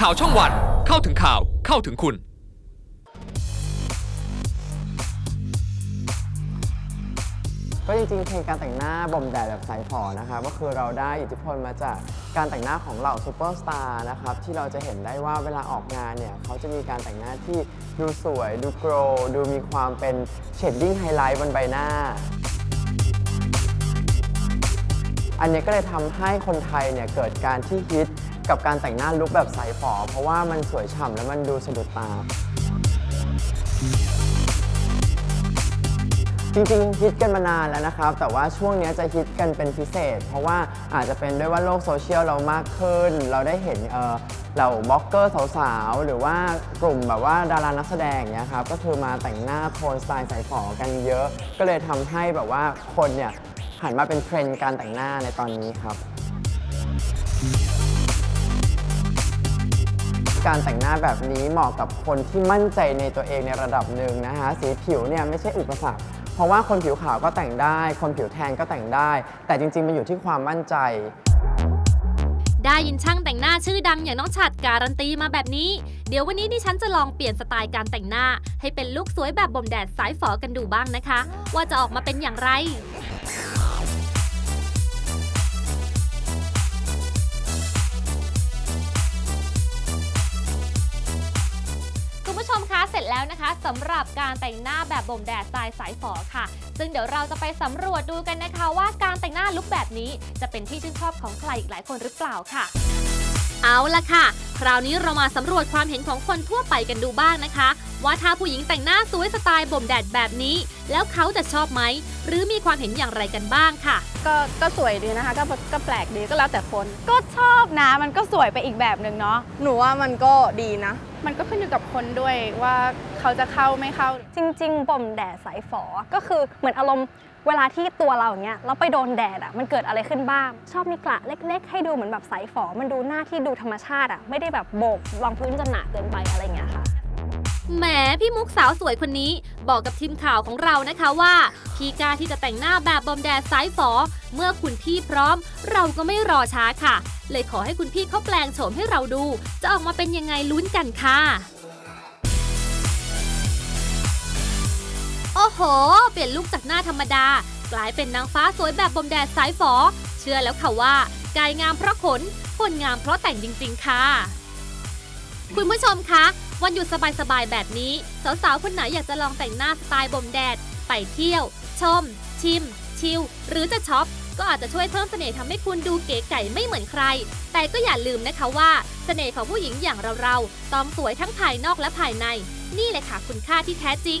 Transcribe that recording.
ข่าวช่องวัน เข้าถึงข่าว เข้าถึงคุณ ก็จริงๆเพลงการแต่งหน้าบ่มแดดแบบสายฝอนะครับก็คือเราได้อิทธิพลมาจากการแต่งหน้าของเหล่าซูเปอร์สตาร์นะครับที่เราจะเห็นได้ว่าเวลาออกงานเนี่ยเขาจะมีการแต่งหน้าที่ดูสวย ดูโกรดูมีความเป็นเชดดิ้งไฮไลท์บนใบหน้า อันนี้ก็เลยทำให้คนไทยเนี่ยเกิดการที่ฮิต กับการแต่งหน้าลุคแบบสายฝอ เพราะว่ามันสวยฉ่ำและมันดูสะดุดตา จริงๆ ฮิตกันมานานแล้วนะครับ แต่ว่าช่วงนี้จะฮิตกันเป็นพิเศษ เพราะว่าอาจจะเป็นด้วยว่าโลกโซเชียลเรามากขึ้น เราได้เห็นเออเหล่าบล็อกเกอร์สาวๆ หรือว่ากลุ่มแบบว่าดารานักแสดงเงี้ยครับก็คือมาแต่งหน้าโทนสไตล์สายฝอกันเยอะ ก็เลยทำให้แบบว่าคนเนี่ยหันมาเป็นเทรนด์การแต่งหน้าในตอนนี้ครับ การแต่งหน้าแบบนี้เหมาะกับคนที่มั่นใจในตัวเองในระดับหนึ่งนะคะ สีผิวเนี่ยไม่ใช่อุปสรรคเพราะว่าคนผิวขาวก็แต่งได้ คนผิวแทนก็แต่งได้ แต่จริงๆ มันอยู่ที่ความมั่นใจ ได้ยินช่างแต่งหน้าชื่อดังอย่างน้องฉัดการันตีมาแบบนี้ เดี๋ยววันนี้ดิฉันจะลองเปลี่ยนสไตล์การแต่งหน้า ให้เป็นลุคสวยแบบบ่มแดดสายฝอกันดูบ้างนะคะ ว่าจะออกมาเป็นอย่างไร เสร็จแล้วนะคะสำหรับการแต่งหน้าแบบบ่มแดดสไตล์สายฝอค่ะ ซึ่งเดี๋ยวเราจะไปสำรวจดูกันนะคะ ว่าการแต่งหน้าลุคแบบนี้จะเป็นที่ชื่นชอบของใครอีกหลายคนหรือเปล่าค่ะ เอาละค่ะ คราวนี้เรามาสำรวจความเห็นของคนทั่วไปกันดูบ้างนะคะ ว่าถ้าผู้หญิงแต่งหน้าสวยสไตล์บ่มแดดแบบนี้ แล้วเขาจะชอบไหม หรือมีความเห็นอย่างไรกันบ้างค่ะ ก็ก็สวยดีนะคะก็ก็แปลกดีก็แล้วแต่คน ก็ชอบนะมันก็สวยไปอีกแบบหนึ่งเนาะหนูว่ามันก็ดีนะ มันก็ขึ้นอยู่กับคนด้วยว่าเขาจะเข้าไม่เข้า จริง ๆบ่มแดดสายฝอก็คือเหมือนอารมณ์ เวลาที่ตัวเราอย่างเงี้ยเราไปโดนแดดอะมันเกิดอะไรขึ้นบ้าง ชอบมีกระเล็ก ๆ ให้ดูเหมือนแบบสายฝอมันดูหน้าที่ดูธรรมชาติอะไม่ได้แบบโบกรองพื้นจนหนาเกินไปอะไรเงี้ยค่ะแหมพี่มุกสาวสวยคนนี้ บอกกับทีมข่าวของเรานะคะว่าพี่กล้าที่จะแต่งหน้าแบบบอมแดดสายฝอ เมื่อคุณพี่พร้อม เราก็ไม่รอช้าค่ะ เลยขอให้คุณพี่เขาแปลงโฉมให้เราดู จะออกมาเป็นยังไงลุ้นกันค่ะ โห เปลี่ยนลุคจากหน้าธรรมดา กลายเป็นนางฟ้าสวยแบบบมแดดสายฝอ เชื่อแล้วค่ะว่ากายงามเพราะขน คนงามเพราะแต่งจริง ๆ ค่ะ คุณผู้ชมคะวันหยุดสบาย ๆ แบบนี้ สาวๆ คนไหนอยากจะลองแต่งหน้าสไตล์บ่มแดด ไปเที่ยว ชม ชิม ชิล หรือจะช็อป ก็อาจจะช่วยเพิ่มเสน่ห์ทำให้คุณดูเก๋ไก่ไม่เหมือนใคร แต่ก็อย่าลืมนะคะว่าเสน่ห์ของผู้หญิงอย่างเราๆ ต้องสวยทั้งภายนอกและภายใน นี่แหละค่ะคุณค่าที่แท้จริง